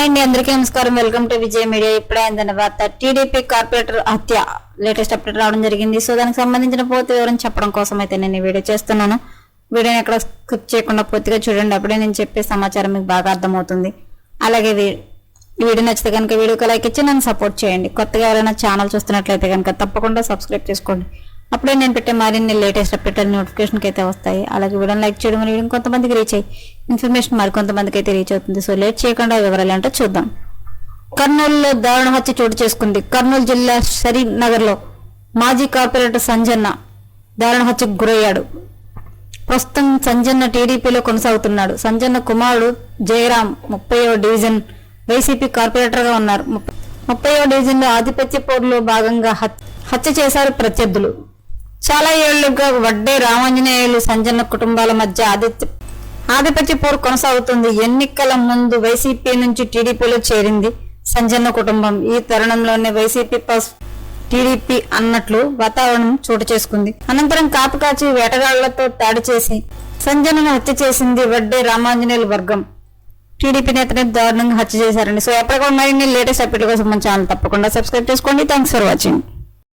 Hi అండి అందరికీ నమస్కారం. Welcome to Vijay media. ఇప్పుడే అయిందన్న వార్త టీడీపీ కార్పొరేటర్ హత్య. లేటెస్ట్ అప్డేట్ రావడం జరిగింది. సో దానికి సంబంధించిన పూర్తి వివరం చెప్పడం కోసం అయితే నేను ఈ వీడియో చేస్తున్నాను. వీడియోని ఎక్కడ స్కిప్ చేయకుండా పూర్తిగా చూడండి. అప్పుడే నేను చెప్పే సమాచారం మీకు బాగా అర్థమవుతుంది. అలాగే ఈ వీడియో నచ్చితే కనుక వీడియోకి లైక్ ఇచ్చి నన్ను సపోర్ట్ చేయండి. కొత్తగా ఎవరైనా ఛానల్ చూస్తున్నట్లయితే కనుక తప్పకుండా సబ్స్క్రైబ్ చేసుకోండి. అప్పుడే నేను పెట్టే మరిన్ని లేటెస్ట్ అప్డేట్ నోటిఫికేషన్కి అయితే వస్తాయి. అలాగే వీడియోని లైక్ చేయడం వీడియో కొంతమందికి రీచ్ అయ్యి ఇన్ఫర్మేషన్ మరికొంతమందికి అయితే రీచ్ అవుతుంది. సో లేట్ చేయకుండా వివరాలు అంటే చూద్దాం. కర్నూలులో దారుణ హత్య చోటు చేసుకుంది. కర్నూలు జిల్లా షరీనగర్లో మాజీ కార్పొరేటర్ సంజన్న దారుణ హత్యకు గురయ్యాడు. ప్రస్తుతం సంజన్న టీడీపీలో కొనసాగుతున్నాడు. సంజన్న కుమారుడు జయరాం ముప్పైవ డివిజన్ వైసీపీ కార్పొరేటర్గా ఉన్నారు. ముప్ప- ముప్పైవ డివిజన్లో ఆధిపత్య పోరులో భాగంగా హత్య చేశారు ప్రత్యర్థులు. చాలా ఏళ్ళుగా వడ్డే రామాంజనేయులు సంజన్న కుటుంబాల మధ్య ఆదిత్య ఆధిపత్య పోరు కొనసాగుతుంది. ఎన్నికల ముందు వైసీపీ నుంచి టీడీపీలో చేరింది సంజన్న కుటుంబం. ఈ తరుణంలోనే వైసీపీ పస్ టీడీపీ అన్నట్లు వాతావరణం చోటు చేసుకుంది. అనంతరం కాపు కాచి వేటగాళ్ళతో దాడి చేసి సంజనను హత్య చేసింది వడ్డే రామాంజనేయుల వర్గం. టీడీపీ నేతని దారుణంగా హత్య చేశారండి. సో ఎప్పటికీ మరిన్ని లేటెస్ట్ అప్డేట్ కోసం మన ఛానల్ తప్పకుండా సబ్స్క్రైబ్ చేసుకోండి. Thanks for watching.